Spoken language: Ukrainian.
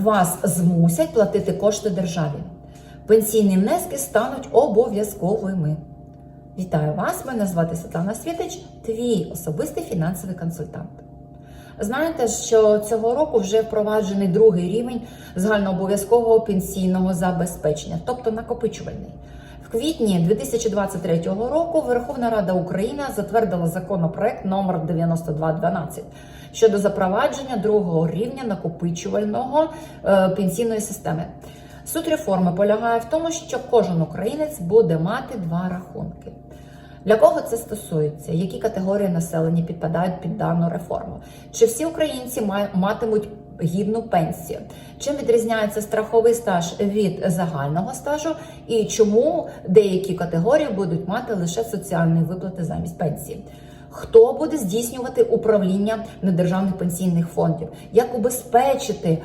вас змусять платити кошти державі. Пенсійні внески стануть обов'язковими. Вітаю вас! Мене звати Світлана Світич, твій особистий фінансовий консультант. Знаєте, що цього року вже впроваджений другий рівень загальнообов'язкового пенсійного забезпечення, тобто накопичувальний. В квітні 2023 року Верховна Рада України затвердила законопроект номер 9212 щодо запровадження другого рівня накопичувального е, пенсійної системи. Суть реформи полягає в тому, що кожен українець буде мати два рахунки. Для кого це стосується? Які категорії населення підпадають під дану реформу? Чи всі українці матимуть гідну пенсію? Чим відрізняється страховий стаж від загального стажу? І чому деякі категорії будуть мати лише соціальні виплати замість пенсії? Хто буде здійснювати управління недержавних пенсійних фондів? Як убезпечити